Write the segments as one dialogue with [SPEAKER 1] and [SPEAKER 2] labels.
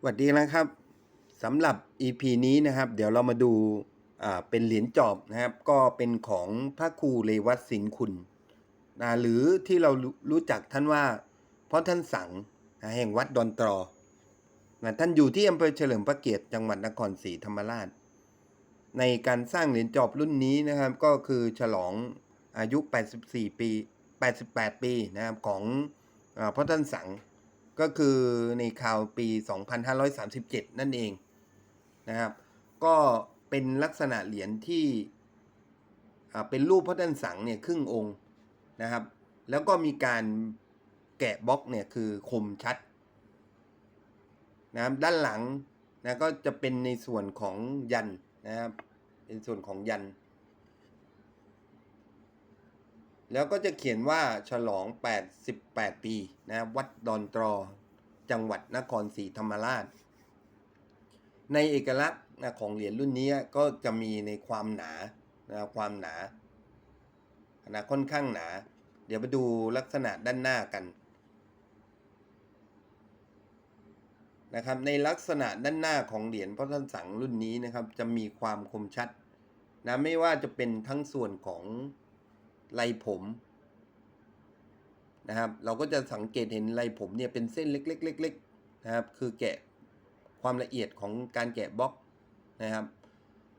[SPEAKER 1] สวัสดีนะครับสำหรับ EP นี้นะครับ เดี๋ยวเรามาดูอ่าเป็นเหรียญจอบนะครับ ก็เป็นของพระครูเรวัตสินคุณนะหรือที่เรารู้จักท่านว่าเพราะท่านสังนะแห่งวัดดอนตรอนะท่านอยู่ที่อำเภอเฉลิมพระเกียรติจังหวัดนครศรีธรรมราช ในการสร้างเหรียญจอบรุ่นนี้นะครับ ก็คือฉลองอายุ 84 ปี 88 ปีนะครับของอาพระท่านสัง ก็คือในคราวปี 2537 นั่นเองนะครับ ก็เป็นลักษณะเหรียญที่อ่าเป็นรูปพระด้านสังเนี่ยครึ่งองค์นะครับ แล้วก็มีการแกะบล็อกเนี่ยคือคมชัดนะครับด้านหลังนะก็จะเป็นในส่วนของยันนะครับ เป็นส่วนของยัน แล้วก็จะเขียนว่าฉลอง 88 ปีนะวัดดอนตรอ จังหวัดนครศรีธรรมราช ในเอกลักษณ์ของเหรียญรุ่นนี้ก็จะมีในความหนานะความหนานะค่อนข้างหนา เดี๋ยวไปดูลักษณะด้านหน้ากันนะครับในลักษณะด้านหน้าของเหรียญพระท่านสังรุ่นนี้นะครับ จะมีความคมชัดนะไม่ว่าจะเป็นทั้งส่วนของ ไรผมนะครับ เราก็จะสังเกตเห็นไรผมเนี่ยเป็นเส้นเล็กๆๆนะครับ คือแกะความละเอียดของการแกะบล็อกนะครับ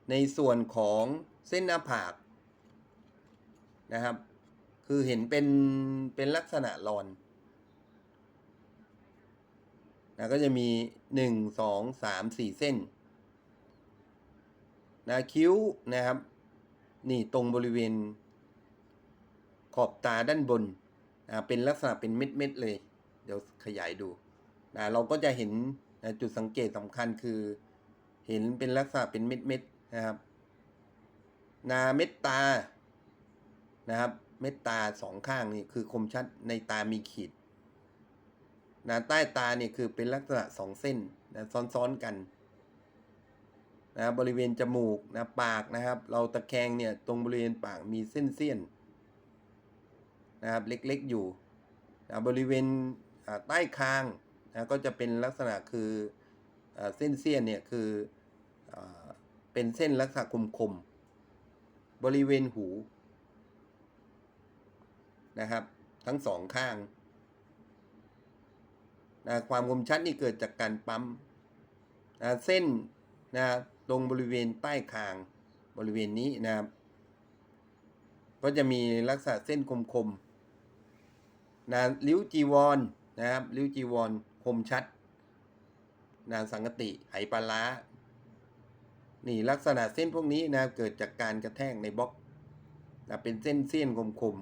[SPEAKER 1] ในส่วนของเส้นหน้าผากนะครับ คือเห็นเป็นเป็นลักษณะรอนนะก็จะมีหนึ่งสองสามสี่เส้นนะคิ้วนะครับ นี่ตรงบริเวณ ขอบตาด้านบนนะเป็นลักษณะเป็นเม็ดๆเลย เดี๋ยวขยายดูนะเราก็จะเห็นนะจุดสังเกตสำคัญคือ เห็นเป็นลักษณะเป็นเม็ดๆนะครับนาเม็ดตานะครับ เม็ดตาสองข้างนี่คือคมชัดในตามีขีดนะใต้ตาเนี่ยคือเป็นลักษณะสองเส้นนะซ้อนๆกันนะบริเวณจมูกนะปากนะครับ เราตะแคงเนี่ยตรงบริเวณปากมีเส้นเสี้ยน นะครับเล็กๆอยู่บริเวณใต้คางนะก็จะเป็นลักษณะคืออเส้นเสี้ยนเนี่ยคืออเป็นเส้นลักษณะคมๆบริเวณหูนะครับทั้งสองข้างนะความคมชัดนี่เกิดจากการปั๊มนะเส้นนะตรงบริเวณใต้คางบริเวณนี้นะครับก็จะมีลักษณะเส้นคมๆ นะริ้วจีวรนนะครับริ้วจีวรคมชัดนะสังกติไหปลาร้านี่ลักษณะเส้นพวกนี้นะเกิดจากการกระแทกในบล็อกนะเป็นเส้นเส้นคม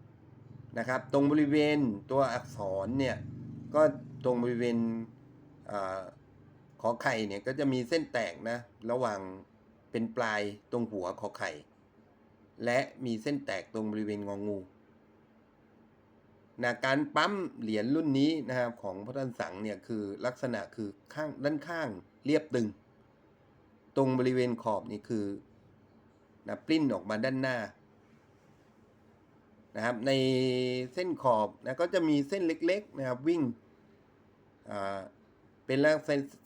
[SPEAKER 1] ๆนะครับ ตรงบริเวณตัวอักษรเนี่ยก็ตรงบริเวณอขอไข่เนี่ยก็จะมีเส้นแตกนะระหว่างเป็นปลายตรงหัวขอไข่ และมีเส้นแตกตรงบริเวณงองู นะการปั๊มเหรียญรุ่นนี้นะครับของพระท่านสังเนี่ยคือลักษณะคือข้างด้านข้างเรียบตึง ตรงบริเวณขอบนี่คือนะปลิ้นออกมาด้านหน้านะครับในเส้นขอบนะก็จะมีเส้นเล็กๆนะครับวิ่งอ่าเป็นลักษณะ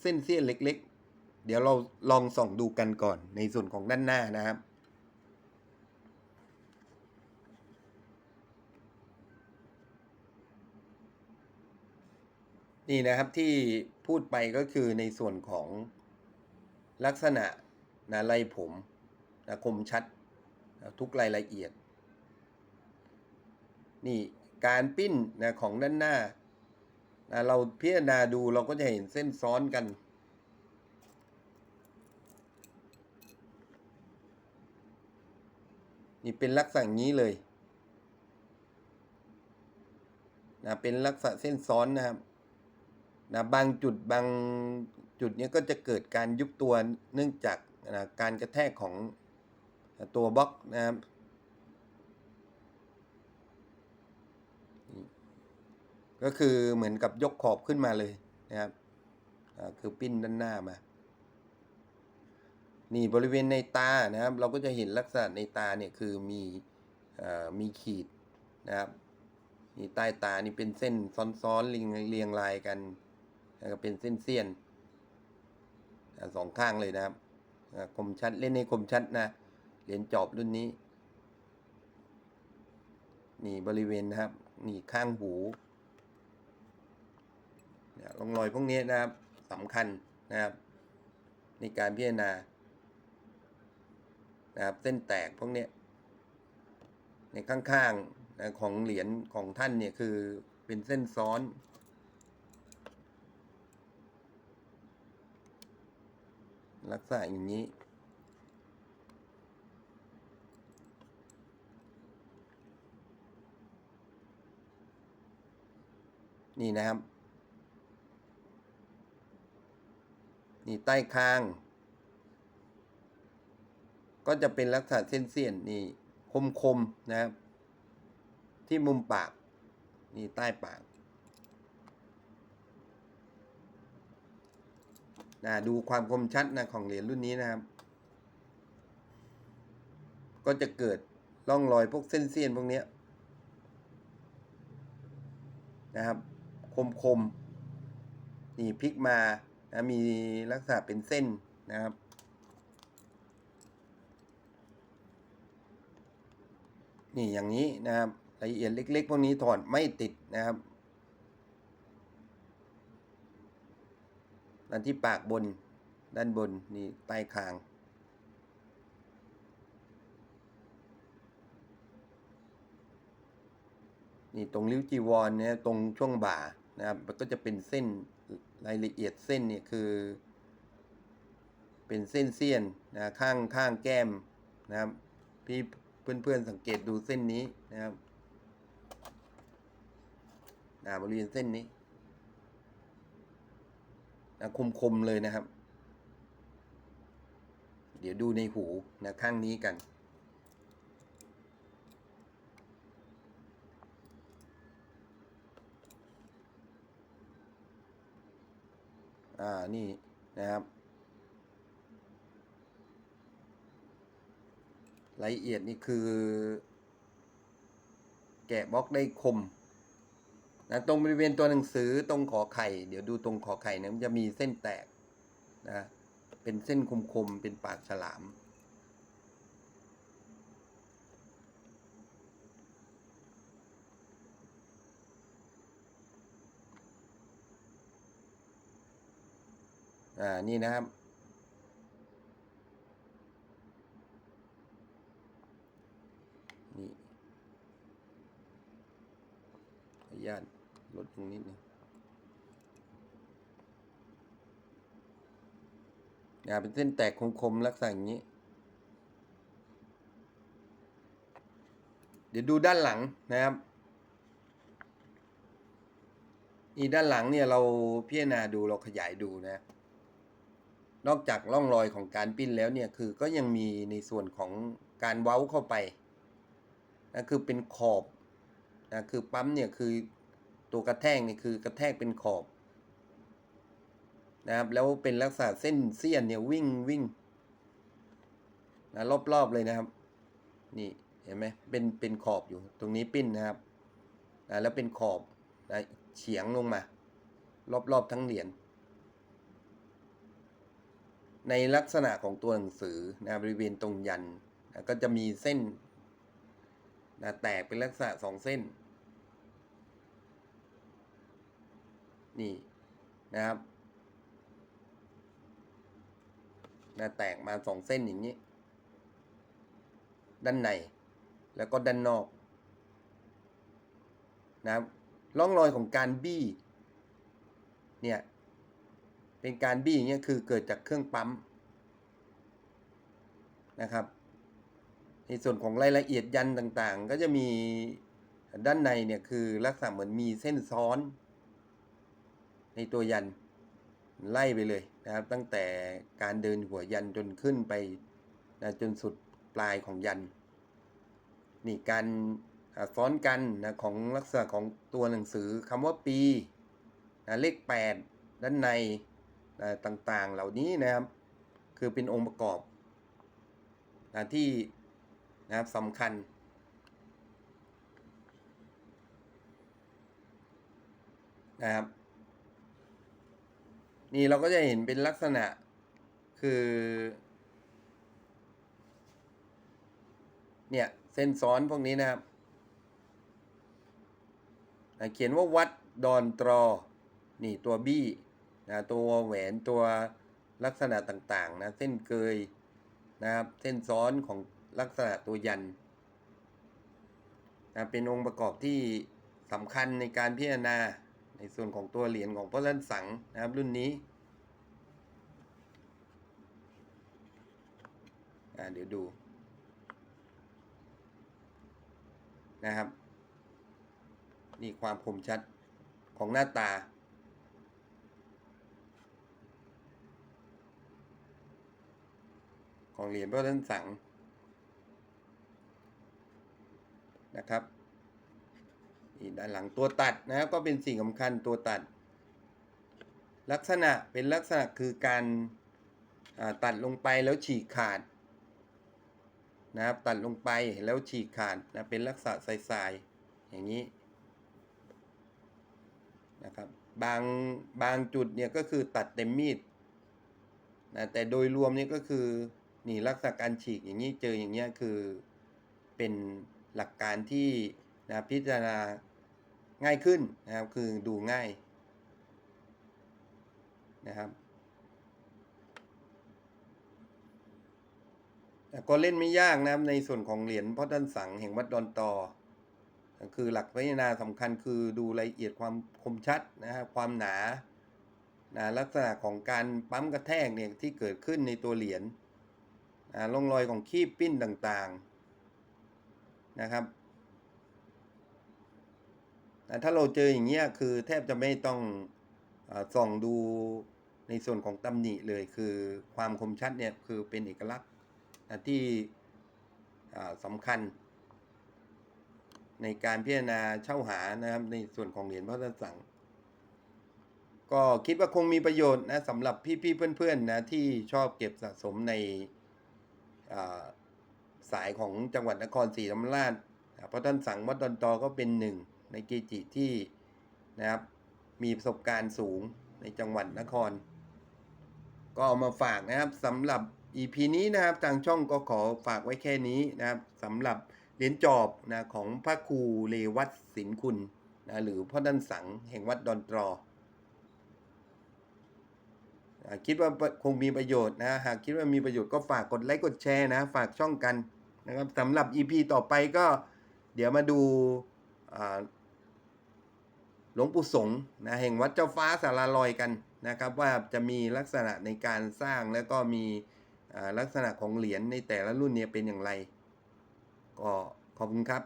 [SPEAKER 1] เส้นเสี้ยนเล็ก ๆ เดี๋ยวเราลองส่องดูกันก่อนในส่วนของด้านหน้านะครับ นี่นะครับที่พูดไปก็คือในส่วนของลักษณะนะลายผมนะคมชัดนะทุกรายละเอียด นี่การปิ้นนะของด้านหน้านะเราพิจารณาดูเราก็จะเห็นเส้นซ้อนกัน นี่เป็นลักษณะนี้เลยนะเป็นลักษณะเส้นซ้อนนะครับ นะบางจุดบางจุดเนี้ยก็จะเกิดการยุบตัวเนื่องจากนะการกระแทกของตัวบล็อกนะครับก็คือเหมือนกับยกขอบขึ้นมาเลยนะครับคือปิ้นด้านหน้ามา นี่บริเวณในตานะครับ เราก็จะเห็นลักษณะในตาเนี่ยคือมีอมีขีดนะครับนี่ใต้ตานี่เป็นเส้นซ้อนๆเรียงเรียงรายกัน แล้วก็เป็นเส้นเสี้ยนๆสองข้างเลยนะครับคมชัดเล่นในคมชัดนะเหรียญจอบรุ่นนี้ นี่บริเวณนะครับ นี่ข้างหูเนี่ยร่องรอยพวกนี้นะครับสำคัญนะครับ ในการพิจารณานะครับเส้นแตกพวกนี้ในข้างๆนะของเหรียญของท่านเนี่ยคือเป็นเส้นซ้อน ลักษณะอย่างนี้ นี่นะครับ นี่ใต้คาง ก็จะเป็นลักษณะเส้นเสี้ยนนี่คมคมๆนะครับ ที่มุมปาก นี่ใต้ปาก นะดูความคมชัดนะของเหรียญรุ่นนี้นะครับ ก็จะเกิดร่องรอยพวกเส้นเสี้ยนพวกนี้นะครับ คมคมๆนี่พลิกมานะมีลักษณะเป็นเส้นนะครับ นี่อย่างนี้นะครับรายละเอียดเล็ก ๆ พวกนี้ถอดไม่ติดนะครับ ด้านที่ปากบน ด้านบนนี่ใต้คาง นี่ตรงริ้วจีวรเนี่ยตรงช่วงบ่านะครับมันก็จะเป็นเส้นรายละเอียดเส้นเนี่ยคือ เป็นเส้นเสี้ยนนะข้างข้างแก้มนะครับพี่เพื่อนๆสังเกตดูเส้นนี้นะครับนะบริเวณเส้นนี้ นะคมๆเลยนะครับ เดี๋ยวดูในหูนะข้างนี้กัน อ่า นี่นะครับรายละเอียดนี่คือ แกะบล็อกได้คม นะตรงบริเวณตัวหนังสือตรงขอไข่ เดี๋ยวดูตรงขอไข่นะมันจะมีเส้นแตกนะเป็นเส้นคมๆเป็นปากฉลาม อ่า นี่นะครับนี่ขออนุญาต ลดตรงนิดนึงอย่าเป็นเส้นแตกคมๆลักษณะอย่างนี้ เดี๋ยวดูด้านหลังนะครับ อีด้านหลังเนี่ยเราพิจารณาดูเราขยายดูนะ นอกจากร่องรอยของการปิ้นแล้วเนี่ยคือก็ยังมีในส่วนของการเว้าเข้าไปนะคือเป็นขอบนะคือปั๊มเนี่ยคือ ตัวกระแทกนี่คือกระแทกเป็นขอบนะครับแล้วเป็นลักษณะเส้นเสี้ยนเนี่ยวิ่งวิ่งนะรอบๆเลยนะครับ นี่เห็นไหมเป็นเป็นขอบอยู่ตรงนี้ปิ้นนะครับนะแล้วเป็นขอบนะเฉียงลงมา รอบๆทั้งเหรียญในลักษณะของตัวหนังสือนะบริเวณตรงยันนะก็จะมีเส้นนะแตกเป็นลักษณะสองเส้น นี่นะครับนะแตกมาสองเส้นอย่างนี้ ด้านใน แล้วก็ด้านนอกนะครับร่องรอยของการบี้เนี่ยเป็นการบี้อย่างเงี้ยคือเกิดจากเครื่องปั๊มนะครับ ในส่วนของรายละเอียดยันต่างๆ ก็จะมีด้านในเนี่ยคือลักษณะเหมือนมีเส้นซ้อน ในตัวยันไล่ไปเลยนะครับ ตั้งแต่การเดินหัวยันจนขึ้นไปนะจนสุดปลายของยัน นี่การซ้อนกันนะของลักษณะของตัวหนังสือคำว่าปีนะเลข 8 ด้านในนะต่างๆเหล่านี้นะครับ คือเป็นองค์ประกอบนะที่นะครับสำคัญ นะครับ นี่เราก็จะเห็นเป็นลักษณะคือ เนี่ย เส้นซ้อนพวกนี้นะครับเขียนว่าวัดดอนตรอ นี่ตัวบี้นะตัวแหวนตัวลักษณะต่างๆนะเส้นเกยนะครับ เส้นซ้อนของลักษณะตัวยันนะเป็นองค์ประกอบที่สำคัญในการพิจารณา ในส่วนของตัวเหรียญของพระลันสังนะครับรุ่นนี้อ่าเดี๋ยวดูนะครับ นี่ความคมชัดของหน้าตา ของเหรียญพระท่นสังนะครับ นี่ด้านหลังตัวตัดนะครับก็เป็นสิ่งสำคัญตัวตัด ลักษณะเป็นลักษณะคือการาตัดลงไปแล้วฉีกขาดนะครับตัดลงไปแล้วฉีกขาดนะเป็นลักษณะทรายๆอย่างนี้นะครับบางบางจุดเนี่ยก็คือตัดเต็มมีดนะแต่โดยรวมนี่ก็คือนี่ลักษณะการฉีกอย่างนี้เจออย่างเงี้ยคือเป็นหลักการที่นะพิจารณา ง่ายขึ้นนะครับ คือดูง่ายนะครับแต่ก็เล่นไม่ยากนะครับในส่วนของเหรียญพ่อท่านสังแห่งวัดดอนตอ คือหลักพิจารณาสำคัญคือดูรายละเอียดความคมชัดนะครับความหนานะลักษณะของการปั๊มกระแทกเนี่ยที่เกิดขึ้นในตัวเหรียญนะร่องรอยของคีบปิ้นต่างๆนะครับ ถ้าเราเจออย่างเงี้ยคือแทบจะไม่ต้องอส่องดูในส่วนของตำหนิเลยคือความคมชัดเนี่ยคือเป็นเอกลักษณ์ที่สำคัญ ในการพิจารณาเช่าหานะครับในส่วนของเหรียญพระท่านสังก็คิดว่าคงมีประโยชน์นะสำหรับพี่ๆเพื่อนๆนะที่ชอบเก็บสะสมในสายของจังหวัดนครศรีธรรมราชพระท่านสังวัดดอนตอก็เป็นหนึ่ง ในเกจิที่นะครับมีประสบการณ์สูงในจังหวัดนคร ก็เอามาฝากนะครับสำหรับ EP นี้นะครับทางช่องก็ขอฝากไว้แค่นี้นะครับสำหรับเหรียญจอบนะของพระครูเลวัตสินคุณนะหรือพ่อดันสังแห่งวัดดอนตรอคิดว่าคงมีประโยชน์นะหากคิดว่ามีประโยชน์ก็ฝากกดไลค์กดแชร์นะ ฝากช่องกันนะครับสำหรับ EP ต่อไปก็เดี๋ยวมาดูอ่า หลวงปู่สงนะแห่งวัดเจ้าฟ้าสาราลอยกันนะครับว่าจะมีลักษณะในการสร้างแล้วก็มีลักษณะของเหรียญในแต่ละรุ่นเนี่ยเป็นอย่างไร ก็ขอบคุณครับ